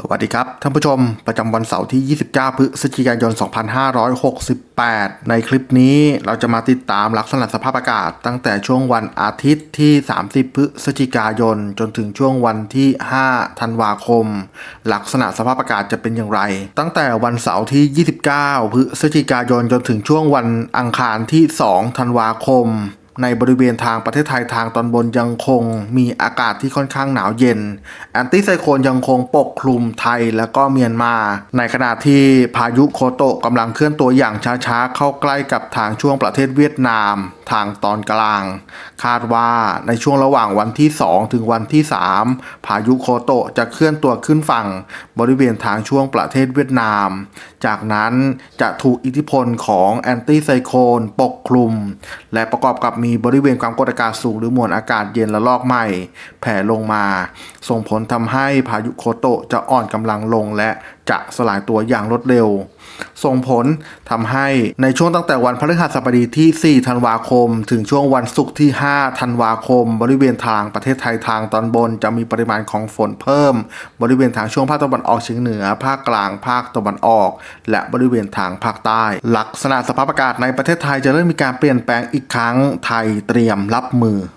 สวัสดีครับท่านผู้ชมประจำวันเสาร์ที่ 29 พฤศจิกายน 2568 ในคลิปนี้เราจะมาติดตามลักษณะสภาพอากาศ ตั้งแต่ช่วงวันอาทิตย์ที่ 30 พฤศจิกายน จนถึงช่วงวันที่ 5 ธันวาคม ลักษณะสภาพอากาศจะเป็นอย่างไร ตั้งแต่วันเสาร์ที่ 29 พฤศจิกายน จนถึงช่วงวันอังคารที่ 2 ธันวาคม ในบริเวณทางประเทศไทยทางตอนบนยังคงมีอากาศที่ค่อนข้างหนาวเย็น แอนติไซโคลนยังคงปกคลุมไทยและก็เมียนมา ในขณะที่พายุโคโตะกำลังเคลื่อนตัวอย่างช้าๆ เข้าใกล้กับทางช่วงประเทศเวียดนามทางตอนกลาง คาดว่าในช่วงระหว่างวันที่ 2 ถึงวันที่ 3 พายุโคโตะจะเคลื่อนตัวขึ้นฝั่งบริเวณทางช่วงประเทศเวียดนาม จากนั้นจะถูกอิทธิพลของแอนตี้ไซโคลนปกคลุม และประกอบกับมีบริเวณความกดอากาศสูงหรือมวลอากาศเย็นละลอกใหม่ แผ่ลงมา ส่งผลทำให้พายุโคโตะจะอ่อนกำลังลงและจะสลายตัวอย่างรวดเร็ว ส่งผลทำให้ในช่วงตั้งแต่วันพฤหัสบดีที่ 4 ธันวาคมถึงช่วงวันศุกร์ที่ 5 ธันวาคม บริเวณทางประเทศไทยทางตอนบนจะมีปริมาณของฝนเพิ่ม บริเวณทางช่วงภาคตะวันออกเฉียงเหนือ ภาคกลาง ภาคตะวันออก และบริเวณทางภาคใต้ ลักษณะสภาพอากาศในประเทศไทยจะเริ่มมีการเปลี่ยนแปลงอีกครั้ง ไทยเตรียมรับมือ